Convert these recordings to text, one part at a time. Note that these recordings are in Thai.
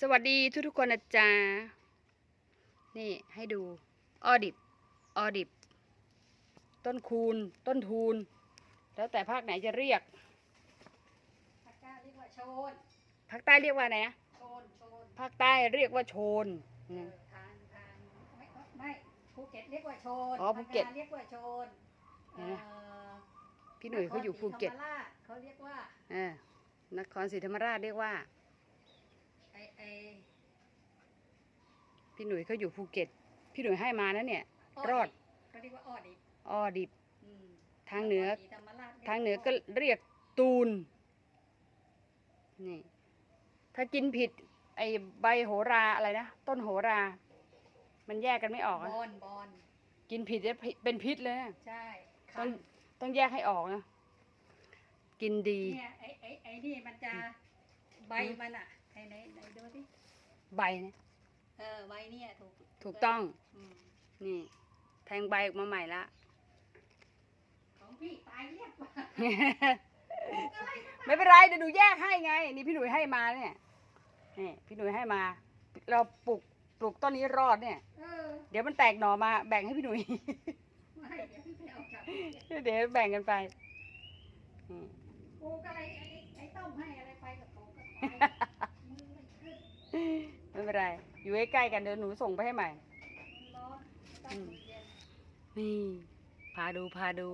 สวัสดีทุกทุกๆคนนะจ๊ะนี่ให้ดูออดิบออดิบ ต้นคูณ ต้นทูน แล้วแต่ภาคไหนจะเรียก ภาคใต้เรียกว่าโชน ภาคใต้เรียกว่าอะไรนะ โชน โชน ภาคใต้เรียกว่าโชน เออทางทางไม่ไม่ภูเก็ตเรียกว่าโชนอ๋อภูเก็ต พังงาเรียกว่าโชนเห็นไหมเอ่อพี่หนุ่ยเขาอยู่ภูเก็ตนครศรีธรรมราชเขาเรียกว่า เออนครศรีธรรมราชเรียกว่าไอไอ พี่หนุ่ยเขาอยู่ภูเก็ต พี่หนุ่ยให้มานะเนี่ย รอดเขาเรียกว่าอ้อดิบออดิบอืมทางเหนือครศรีธรรมรชรียทางเหนือก็อ้ดิบเรียกตูน นี่ ถ้ากินผิด ไอใบโหราอะไรนะ ต้นโหรา มันแยกกันไม่ออกบอะอลบอลกินผิดจะเป็นพิษเลยนะใช่ต้คัองนต้องแยกให้ออกนะ กินดี เนี่ยไอไอไอนี่มันจะใบมันอะ ไหนไหนไหนดูสิใบนะเออใบเนี่ยถูกถูกต้องอืมนี่ แทงใบออกมาใหม่ละ ของพี่ตายเรียบว่ะไม่เป็นไรเดี๋ยวหนูแยกให้ไง นี่พี่หนุ่ยให้มาเนี่ยนี่พี่หนุ่ยให้มา เราปลูกปลูกต้นนี้รอดเนี่ย เออเดี๋ยวมันแตกหน่อมาแบ่งให้พี่หนุ่ย ไม่เดี๋ยวพี่ไปเอาจากเดี๋ยวแบ่งกันไปนี่ปลูกอะไรไอ้ไอ้ต้มให้อะไรไปกับผมก็ไปมือมันขึ้น ไม่เป็นไร อยู่ใกล้ๆกันเดี๋ยวหนูส่งไปให้ใหม่อืมนี่ พาดูพาดู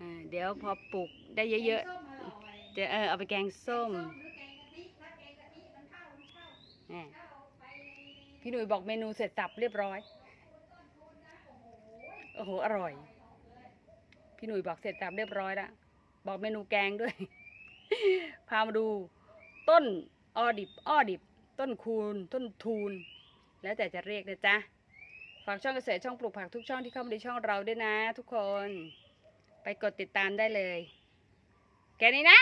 อ่าเดี๋ยวพอปลูกได้เยอะๆจะเออเอาไปแกงส้มอแกงกะทิถ้าพี่หนุ่ยบอกเมนูเสร็จสับเรียบร้อย โอ้โห อร่อย พี่หนุ่ยบอกเสร็จสับเรียบร้อยแล้วบอกเมนูแกงด้วย พามาดูต้นออดิบ ออดิบ ต้นคูณ ต้นทูน แล้วแต่จะเรียกนะจ๊ะ ฝากช่องเกษตรช่องปลูกผักทุกช่องที่เข้ามาในช่องเราด้วยนะ ทุกคน ไปกดติดตามได้เลยแค่นี้นะ